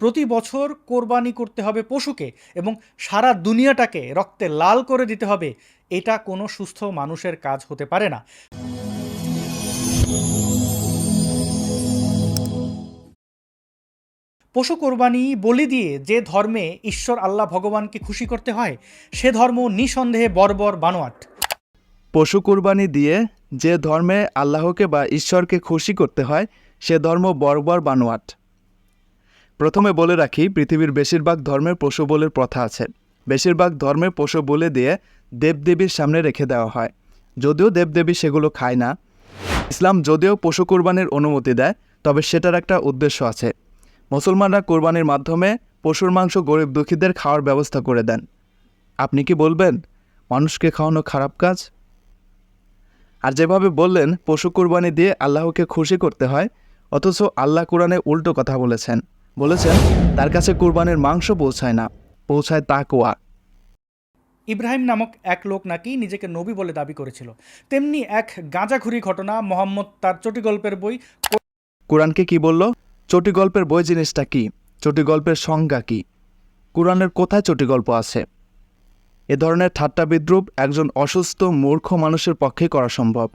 প্রতি বছর কোরবানি করতে হবে পশুকে এবং সারা দুনিয়াটাকে রক্তে লাল করে দিতে হবে। এটা কোনো সুস্থ মানুষের কাজ হতে পারে না। পশু কোরবানি বলি দিয়ে যে ধর্মে ঈশ্বর আল্লাহ ভগবানকে খুশি করতে হয়, সে ধর্ম নিঃসন্দেহে বর্বর বানোয়াট। পশু কুরবানি দিয়ে যে ধর্মে আল্লাহকে বা ঈশ্বরকে খুশি করতে হয়, সে ধর্ম বর্বর বানোয়াট। প্রথমে বলে রাখি, পৃথিবীর বেশিরভাগ ধর্মের পশু বলির প্রথা আছে। বেশিরভাগ ধর্মের পশু বলে দিয়ে দেবদেবীর সামনে রেখে দেওয়া হয়। যদিও দেবদেবী সেগুলো খায় না, ইসলাম যদিও পশু কুরবানির অনুমতি দেয়, তবে সেটার একটা উদ্দেশ্য আছে। মুসলমানরা কোরবানির মাধ্যমে পশুর মাংস গরিব দুঃখীদের খাওয়ার ব্যবস্থা করে দেন। আপনি কি বলবেন, মানুষকে খাওয়ানো খারাপ কাজ? আর যেভাবে বললেন, পশু কুরবানি দিয়ে আল্লাহকে খুশি করতে হয়, অথচ আল্লাহ কোরআনে উল্টো কথা বলেছেন। বলেছেন তার কাছে কুরবানির মাংস পৌঁছায় না পৌঁছায় তাকোয়া ইব্রাহিম নামক এক লোক নাকি নিজেকে নবী বলে দাবি করেছিল। তেমনি এক গাঁজাখুরি ঘটনা মোহাম্মদ তার চটি গল্পের বই কোরআনকে কি বলল? চটি গল্পের বই জিনিসটা কি? চটি গল্পের সংজ্ঞা কি? কোরআনের কোথায় চটি গল্প আছে? এ ধরনের ঠাট্টা বিদ্রুপ একজন অসুস্থ মূর্খ মানুষের পক্ষে করা সম্ভব।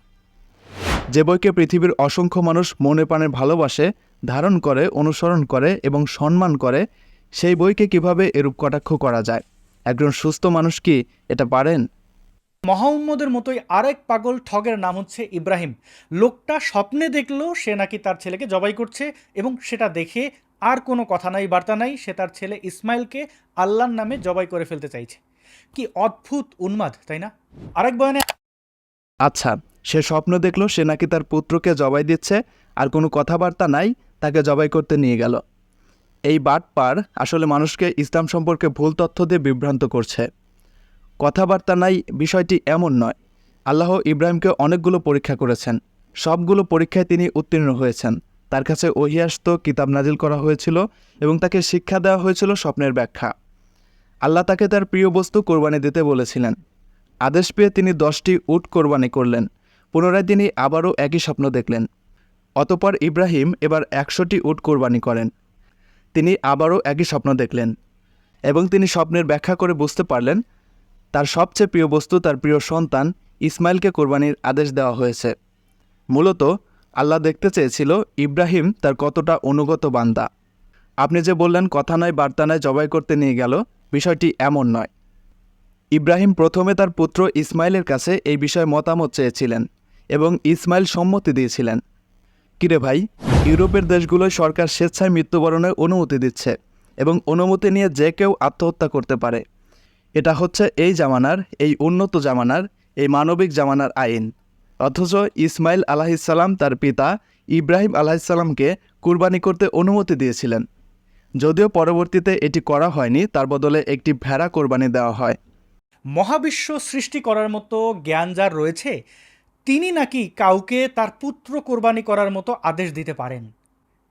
যে বইকে পৃথিবীর অসংখ্য মানুষ মনে প্রাণে ভালোবাসে ধারণ করে অনুসরণ করে এবং সম্মান করে সেই বইকে কীভাবে এরূপ কটাক্ষ করা যায়? একজন সুস্থ মানুষ কি এটা পারেন? মহাম্মদের মতোই আরেক পাগল ঠগের নাম হচ্ছে ইব্রাহিম। লোকটা স্বপ্নে দেখল সে নাকি তার ছেলেকে জবাই করছে এবং সেটা দেখে আর কোনো কথা নাই বার্তা নাই সে তার ছেলে ইসমাইলকে আল্লাহর নামে জবাই করে ফেলতে চাইছে। কি অদ্ভুত উন্মাদ তাই না? আরেক বয়ানে আচ্ছা সে স্বপ্ন দেখল সে নাকি তার পুত্রকে জবাই দিচ্ছে আর কোনো কথাবার্তা নাই তাকে জবাই করতে নিয়ে গেল। এই বাটপার আসলে মানুষকে ইসলাম সম্পর্কে ভুল তথ্য দিয়ে বিভ্রান্ত করছে। কথাবার্তা নাই, বিষয়টি এমন নয়। আল্লাহ ইব্রাহিমকে অনেকগুলো পরীক্ষা করেছেন। সবগুলো পরীক্ষায় তিনি উত্তীর্ণ হয়েছেন। তার কাছে ওহিয়াস্ত কিতাব নাজিল করা হয়েছিল এবং তাকে শিক্ষা দেওয়া হয়েছিল স্বপ্নের ব্যাখ্যা। আল্লাহ তাকে তার প্রিয় বস্তু কোরবানি দিতে বলেছিলেন। আদেশ পেয়ে তিনি দশটি উট কোরবানি করলেন। পুনরায় তিনি আবারও একই স্বপ্ন দেখলেন। অতপর ইব্রাহিম এবার একশোটি উট কোরবানি করেন। তিনি আবারও একই স্বপ্ন দেখলেন এবং তিনি স্বপ্নের ব্যাখ্যা করে বুঝতে পারলেন, তার সবচেয়ে প্রিয় বস্তু তার প্রিয় সন্তান ইসমাইলকে কোরবানির আদেশ দেওয়া হয়েছে। মূলত আল্লাহ দেখতে চেয়েছিল ইব্রাহিম তার কতটা অনুগত বান্দা। আপনি যে বললেন, কথা নয়, বার্তা নয়, জবাই করতে নিয়ে গেল বিষয়টি এমন নয়। ইব্রাহিম প্রথমে তার পুত্র ইসমাইলের কাছে এই বিষয়ে মতামত চেয়েছিলেন এবং ইসমাইল সম্মতি দিয়েছিলেন। কিরে ভাই, ইউরোপের দেশগুলোয় সরকার স্বেচ্ছায় মৃত্যুবরণের অনুমতি দিচ্ছে এবং অনুমতি নিয়ে যে কেউ আত্মহত্যা করতে পারে। এটা হচ্ছে এই জামানার, এই উন্নত জামানার, এই মানবিক জামানার আইন। অথচ ইসমাইল আলাহিসাল্লাম তার পিতা ইব্রাহিম আলাহিসাল্লামকে কুরবানি করতে অনুমতি দিয়েছিলেন। যদিও পরবর্তীতে এটি করা হয়নি, তার বদলে একটি ভেড়া কোরবানি দেওয়া হয়। মহাবিশ্ব সৃষ্টি করার মতো জ্ঞান যার রয়েছে তিনি নাকি কাউকে তার পুত্র কোরবানি করার মতো আদেশ দিতে পারেন?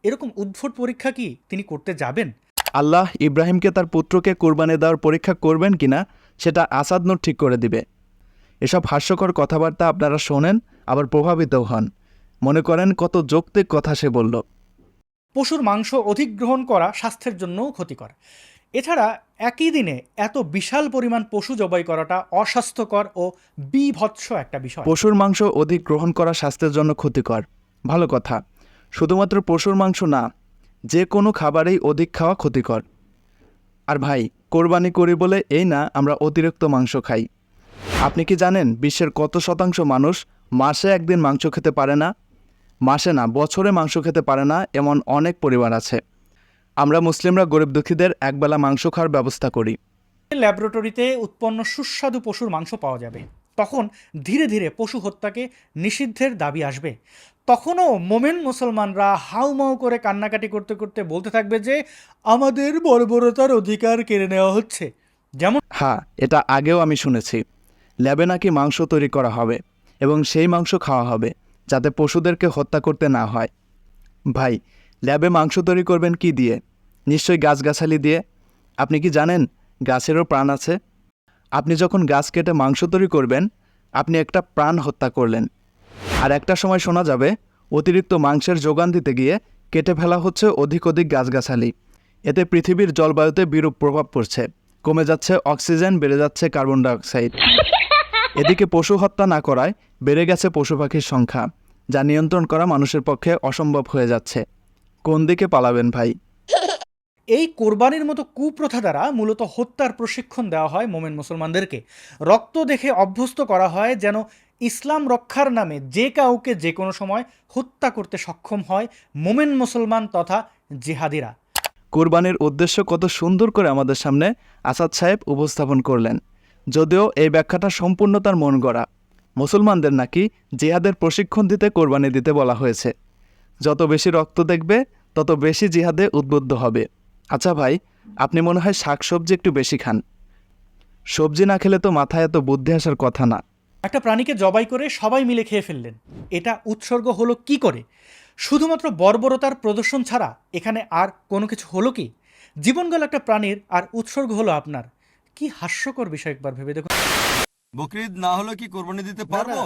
এরকম উদ্ভট পরীক্ষা কি তিনি করতে যাবেন? আল্লাহ ইব্রাহিমকে তার পুত্রকে কোরবানি দেওয়ার পরীক্ষা করবেন কিনা সেটা আসাদনুর ঠিক করে দিবে। এসব হাস্যকর কথাবার্তা আপনারা শোনেন আবার প্রভাবিতও হন। মনে করেন কত যৌক্তিক কথা সে বলল। পশুর মাংস অধিগ্রহণ করা স্বাস্থ্যের জন্যও ক্ষতিকর। এছাড়া একই দিনে এত বিশাল পরিমাণ পশু জবাই করাটা অস্বাস্থ্যকর ও বিভৎস একটা বিষয়। পশুর মাংস অধিক গ্রহণ করা স্বাস্থ্যের জন্য ক্ষতিকর। ভালো কথা। শুধুমাত্র পশুর মাংস না, যে কোনো খাবারেই অধিক খাওয়া ক্ষতিকর। আর ভাই, কোরবানি করি বলে এই না আমরা অতিরিক্ত মাংস খাই। আপনি কি জানেন বিশ্বের কত শতাংশ মানুষ মাসে একদিন মাংস খেতে পারে না? মাসে না, বছরে মাংস খেতে পারে না, এমন অনেক পরিবার আছে। আমরা মুসলিমরা গরিব দুঃখীদের একবেলা মাংস খাওয়ার ব্যবস্থা করি। ল্যাবরেটরিতে উৎপন্ন সুস্বাদু পশুর মাংস পাওয়া যাবে। তখন ধীরে ধীরে পশু হত্যাকে নিষিদ্ধের দাবি আসবে। তখনও মোমেন মুসলমানরা হাউমাউ করে কান্নাকাটি করতে করতে বলতে থাকবে যে আমাদের বর্বরতার অধিকার কেড়ে নেওয়া হচ্ছে। যেমন হ্যাঁ এটা আগেও আমি শুনেছি। ল্যাবে নাকি মাংস তৈরি করা হবে এবং সেই মাংস খাওয়া হবে যাতে পশুদেরকে হত্যা করতে না হয়। ভাই ল্যাবে মাংস তৈরি করবেন কি দিয়ে? নিশ্চয়ই গাছগাছালি দিয়ে। আপনি কি জানেন গাছেরও প্রাণ আছে? আপনি যখন গাছ কেটে মাংস তৈরি করবেন, আপনি একটা প্রাণ হত্যা করলেন। আর একটা সময় শোনা যাবে, অতিরিক্ত মাংসের যোগান দিতে গিয়ে কেটে ফেলা হচ্ছে অধিক অধিক গাছগাছালি এতে পৃথিবীর জলবায়ুতে বিরূপ প্রভাব পড়ছে। কমে যাচ্ছে অক্সিজেন, বেড়ে যাচ্ছে কার্বন ডাইঅক্সাইড। এদিকে পশু হত্যা না করায় বেড়ে গেছে পশু পাখির সংখ্যা, যা নিয়ন্ত্রণ করা মানুষের পক্ষে অসম্ভব হয়ে যাচ্ছে। কোন দিকে পালাবেন ভাই? এই কোরবানির মতো কুপ্রথা দ্বারা মূলত হত্যার প্রশিক্ষণ দেওয়া হয় মোমেন মুসলমানদেরকে। রক্ত দেখে অভ্যস্ত করা হয় যেন ইসলাম রক্ষার নামে যে কাউকে যে কোনো সময় হত্যা করতে সক্ষম হয় মোমেন মুসলমান তথা জিহাদিরা। কোরবানির উদ্দেশ্য কত সুন্দর করে আমাদের সামনে আসাদ সাহেব উপস্থাপন করলেন। যদিও এই ব্যাখ্যাটা সম্পূর্ণ তার মন গড়া। মুসলমানদের নাকি জিহাদের প্রশিক্ষণ দিতে কোরবানি দিতে বলা হয়েছে। যত বেশি রক্ত দেখবে তত বেশি জিহাদে উদ্বুদ্ধ হবে। আচ্ছা ভাই আপনি মনে হয় শাকসবজি একটু বেশি খান। সবজি না খেলে তো মাথায় এত বুদ্ধি আসার কথা না। একটা প্রাণীকে জবাই করে সবাই মিলে খেয়ে ফেললেন। এটা উৎসর্গ হলো কি করে? শুধুমাত্র বর্বরতার প্রদর্শন ছাড়া এখানে আর কোনো কিছু হলো কি? জীবন গেল একটা প্রাণীর আর উৎসর্গ হলো আপনার। কি হাস্যকর বিষয় একবার ভেবে দেখুন। বকরিদ না হলে কি কোরবানি দিতে পারব?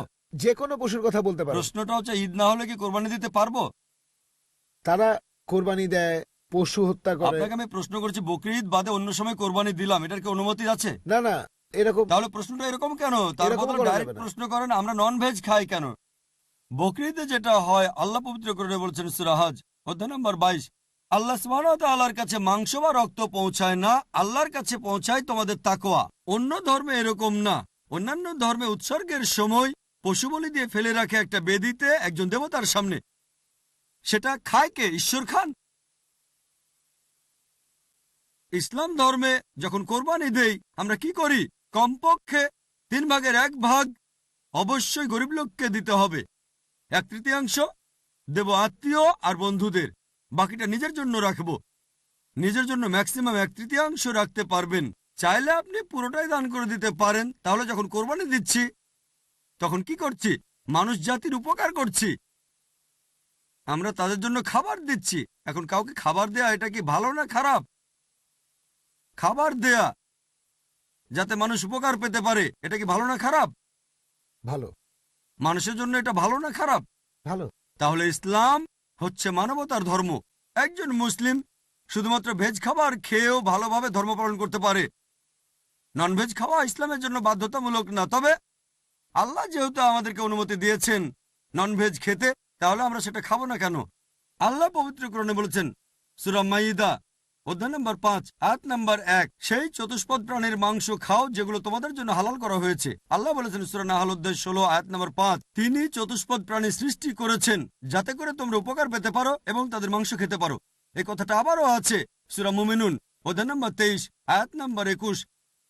যে কোনো পশুর কথা বলতে পারো। প্রশ্নটা হচ্ছে ঈদ না হলে কি কোরবানি দিতে পারব? তারা কোরবানি দেয় পশু হত্যা করে। আপনাকে আমি প্রশ্ন করছি বকরিদ বাদে অন্য সময় কোরবানি দিলাম এটার কি অনুমতি আছে? না না এরকম তাহলে প্রশ্নটা এরকম কেন? তার এরকম বদলে করা ডাইরেক্ট না। প্রশ্ন করেন আমরা নন ভেজ খাই কেন? বকরিদে যেটা হয় আল্লাহ পবিত্র করে বলছেন সুরাহাজ অধ্যায় নম্বর বাইশ আল্লাহ আল্লাহর কাছে মাংস বা রক্ত পৌঁছায় না আল্লাহর কাছে পৌঁছায় তোমাদের তাকোয়া অন্য ধর্মে এরকম না। অন্যান্য ধর্মে উৎসর্গের সময় পশু বলি দিয়ে ফেলে রাখে একটা বেদিতে একজন দেবতার সামনে। সেটা খায় কে? ঈশ্বর খান। ইসলাম ধর্মে যখন কোরবানি দেই, আমরা কি করি? কমপক্ষে তিন ভাগের এক ভাগ অবশ্যই গরিব লোককে দিতে হবে। এক তৃতীয়াংশ দেব আত্মীয় আর বন্ধুদের। বাকিটা নিজের জন্য রাখব। নিজের জন্য ম্যাক্সিমাম এক তৃতীয়াংশ রাখতে পারবেন। চাইলে আপনি পুরোটাই দান করে দিতে পারেন। তাহলে যখন কোরবানি দিচ্ছি, তখন কি করছি? মানুষ জাতির উপকার করছি। আমরা তাদের জন্য খাবার দিচ্ছি। এখন কাউকে খাবার দেয়া এটা কি ভালো না খারাপ? খাবার দেয়া যাতে মানুষ উপকার পেতে পারে এটা কি ভালো না খারাপ? ভালো। মানুষের জন্য এটা ভালো না খারাপ? ভালো। তাহলে ইসলাম হচ্ছে মানবতার ধর্ম। একজন মুসলিম শুধুমাত্র ভেজ খাবার খেয়েও ভালোভাবে ধর্ম পালন করতে পারে। নন ভেজ খাওয়া ইসলামের জন্য বাধ্যতামূলক না তবে আল্লাহ যেহেতু আমাদেরকে অনুমতি দিয়েছেন নন ভেজ খেতে তাহলে আমরা সেটা খাব না কেন? আল্লাহ পবিত্র পবিত্রকরণে বলেছেন সুরাম মাইদা, অধ্যায় নম্বর পাঁচ, আয়াত নম্বর এক, সেই চতুষ্পদ প্রাণীর মাংস খাও যেগুলো তোমাদের জন্য হালাল করা হয়েছে। আল্লাহ বলেছেন সুরা নাহাল অধ্যায় ষোলো, আয়াত নম্বর পাঁচ, তিনি চতুষ্পদ প্রাণী সৃষ্টি করেছেন যাতে করে তোমরা উপকার পেতে পারো এবং তাদের মাংস খেতে পারো। এই কথাটা আবারও আছে সুরা মুমিনুন, অধ্যায় নম্বর তেইশ, আয়াত নম্বর একুশ,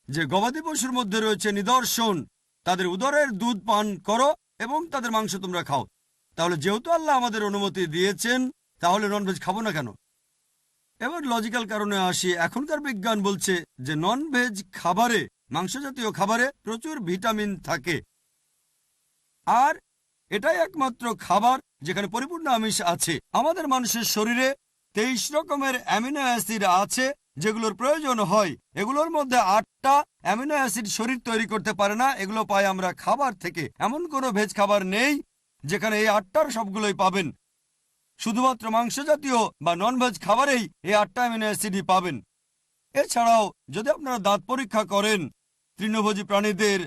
যে গবাদি পশুর মধ্যে রয়েছে নিদর্শন, তাদের উদরের দুধ পান করো এবং তাদের মাংস তোমরা খাও। তাহলে যেহেতু আল্লাহ আমাদের অনুমতি দিয়েছেন, তাহলে ননভেজ খাব না কেন? এবার লজিক্যাল কারণে আসি, এখনকার বিজ্ঞান বলছে যে নন ভেজ খাবারে মাংস জাতীয় খাবারে প্রচুর ভিটামিন থাকে। আর এটাই একমাত্র খাবার যেখানে পরিপূর্ণ আমিষ আছে। আমাদের মানুষের শরীরে তেইশ রকমের অ্যামিনো অ্যাসিড আছে, যেগুলোর প্রয়োজন হয়। এগুলোর মধ্যে আটটা অ্যামিনো অ্যাসিড শরীর তৈরি করতে পারে না, এগুলো পাই আমরা খাবার থেকে। এমন কোনো ভেজ খাবার নেই যেখানে এই আটটার সবগুলোই পাবেন। শুধুমাত্র মাংস জাতীয় বা নন ভেজ খাবারেই এই আটটা অ্যামিনো অ্যাসিডই পাবেন। এছাড়াও যদি আপনারা দাঁত পরীক্ষা করেন, তৃণভোজী প্রাণীদের,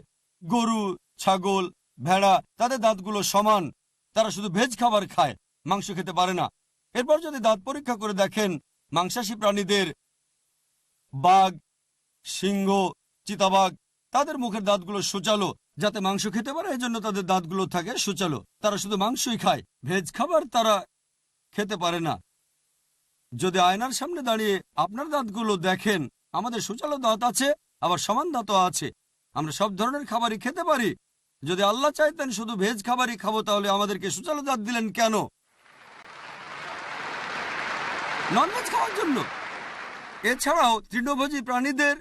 গরু, ছাগল, ভেড়া, তাদের দাঁতগুলো সমান, তারা শুধু ভেজ খাবার খায়, মাংস খেতে পারে না। এরপর যদি দাঁত পরীক্ষা করে দেখেন, মাংসাশী প্রাণীদের বাঘ, সিংহ, চিতাবাঘ, তাদের মুখের দাঁতগুলো সুচালো যাতে মাংস খেতে পারে, এজন্য তাদের দাঁতগুলো থাকে সুচালো। তারা শুধু মাংসই খায়, ভেজ খাবার তারা খেতে পারে না। যদি আয়নার সামনে দাঁড়িয়ে আপনার দাঁতগুলো দেখেন, আমাদের সুচালো দাঁত আছে, আবার সমান দাঁতও আছে, আমরা সব ধরনের খাবারই খেতে পারি। যদি আল্লাহ চাইতেন শুধু ভেজ খাবারই খাব, তাহলে আমাদেরকে সুচালো দাঁত দিলেন কেন? ননভেজ খাওয়ার জন্য। এছাড়াও তৃণভোজী প্রাণীদের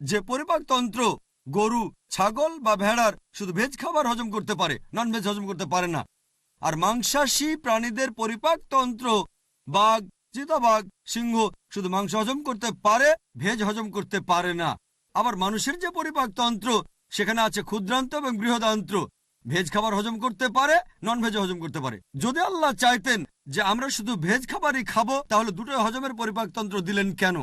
যে পরিপাকতন্ত্র গরু, ছাগল বা ভেড়ার শুধু ভেজ খাবার হজম করতে পারে নন ভেজ হজম করতে পারে না। আর মাংসাশী প্রাণীদের পরিপাকতন্ত্র বাঘ, চিতাবাঘ, সিংহ শুধু মাংস হজম করতে পারে ভেজ হজম করতে পারে না। আবার মানুষের যে পরিপাকতন্ত্র সেখানে আছে ক্ষুদ্রান্ত এবং বৃহদান্ত্র। ভেজ খাবার হজম করতে পারে নন ভেজ হজম করতে পারে। যদি আল্লাহ চাইতেন যে আমরা শুধু ভেজ খাবারই খাব, তাহলে দুটো হজমের পরিপাকতন্ত্র দিলেন কেন?